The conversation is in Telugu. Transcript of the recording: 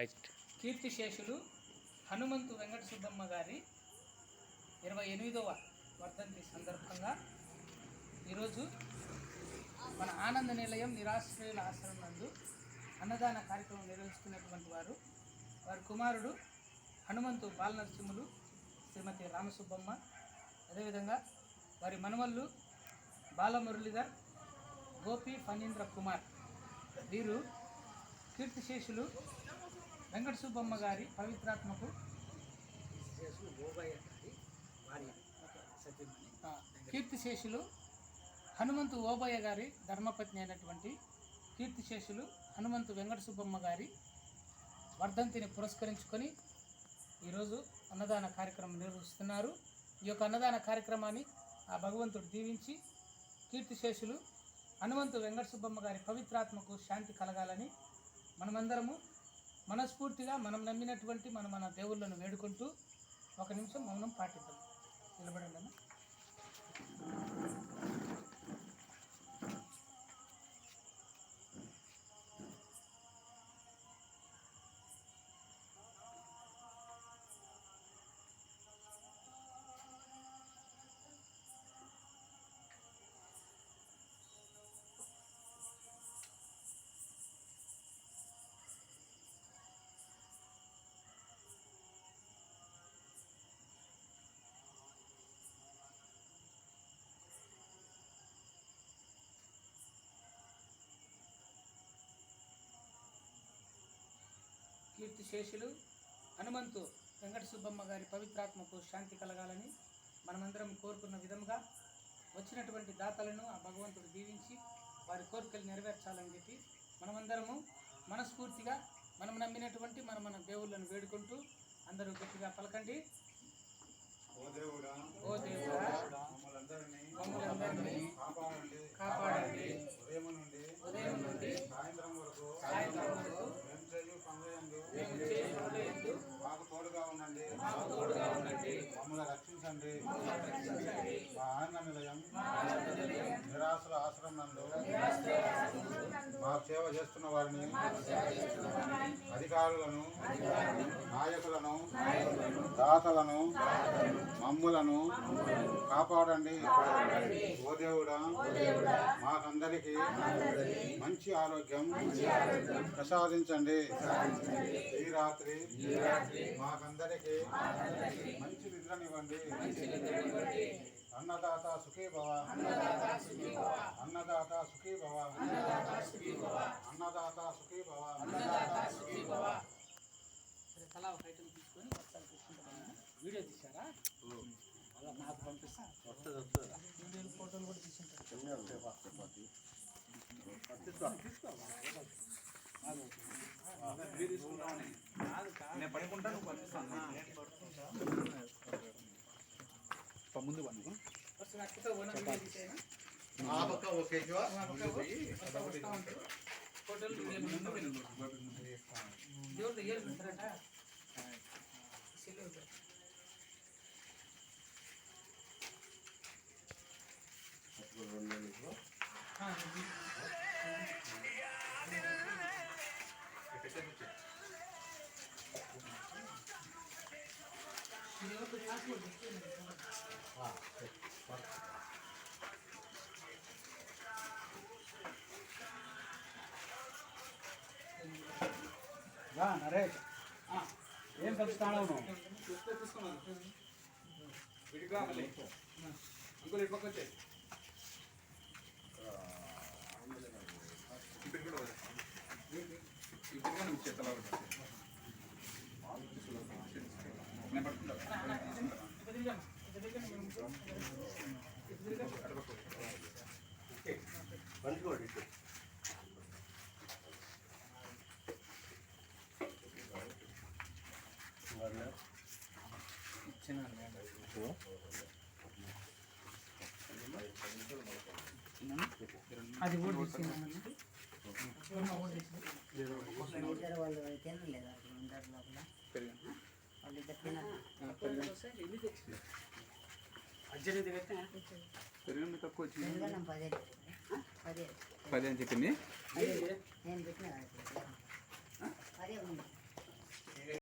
రైట్. కీర్తిశేషులు హనుమంతు వెంకట సుబ్బమ్మ గారి ఇరవై ఎనిమిదవ వర్ధంతి సందర్భంగా ఈరోజు మన ఆనంద నిలయం నిరాశ్రయుల ఆశ్రమం నందు అన్నదాన కార్యక్రమం నిర్వహిస్తున్నటువంటి వారు. వారి కుమారుడు హనుమంతు బాలనరసింహులు శ్రీమతి రామసుబ్బమ్మ అదేవిధంగా వారి మనవళ్ళు బాలమురళీధర్ గోపి ఫణీంద్ర కుమార్ వీరు కీర్తిశేషులు వెంకట సుబ్బమ్మ గారి పవిత్రాత్మకు. కీర్తిశేషులు హనుమంతు ఓబయ్య గారి ధర్మపత్ని అయినటువంటి కీర్తిశేషులు హనుమంతు వెంకట సుబ్బమ్మ గారి వర్ధంతిని పురస్కరించుకొని ఈరోజు అన్నదాన కార్యక్రమం నిర్వహిస్తున్నారు. ఈ యొక్క అన్నదాన కార్యక్రమాన్ని ఆ భగవంతుడు దీవించి కీర్తిశేషులు హనుమంతు వెంకట సుబ్బమ్మ గారి పవిత్రాత్మకు శాంతి కలగాలని మనమందరము మనస్ఫూర్తిగా మనం నమ్మినటువంటి మన మన దేవుళ్ళను వేడుకుంటూ ఒక నిమిషం మౌనం పాటిద్దాం. నిలబడండి కీర్తిశేషులు హనుమంతు వెంకట సుబ్బమ్మ గారి పవిత్రాత్మకు శాంతి కలగాలని మనమందరం కోరుకున్న విధంగా వచ్చినటువంటి దాతలను ఆ భగవంతుడు దీవించి వారి కోరికలు నెరవేర్చాలని చెప్పి మనమందరము మనస్ఫూర్తిగా మనం నమ్మినటువంటి మన మన దేవుళ్ళను వేడుకుంటూ అందరూ గట్టిగా పలకండి. ఓ దేవుడా ఓ దేవుడా కాపాడండి. ఉదయం నుండి ఉదయం నుండి రక్షించండి మా ఆనంద నిలయం నిరాశల ఆశ్రమంలో నందు సేవ చేస్తున్న వారిని అధికారులను నాయకులను దాతలను మమ్ములను కాపాడండి. ఓ దేవుడా మాకందరికీ మంచి ఆరోగ్యం ప్రసాదించండి. ఈ రాత్రి మాకందరికీ మంచి నిద్రనివ్వండి. అన్నదాత సుఖీ భవ. అన్నదాత సుఖీ భవ. అన్నదాత సుఖీ భవ. సరే తలా ఒక ఐటమ్ తీసుకొని వస్తారు తీసుకుంటాను. వీడియో తీశారా? అలా నాకు పంపిస్తా. వీడియోలు ఫోటోలు కూడా తీసుకుంటారు ముందు ఆ పక్క ఓకే శివ వస్తా నరేష్ ఏం పెంచుతాను వీడియోలు దేవుడు ఏరు పెడతారట సెల్లు పెడతారు. ఆ, ఇది. ఇది ఎవరితో పాస్పోర్ట్ తెచ్చుకోండి. ఇద్దరు తినరు పెరిగింది తక్కువ వచ్చింది ఎందుకన్నా పదే పదే పది అని చెప్పింది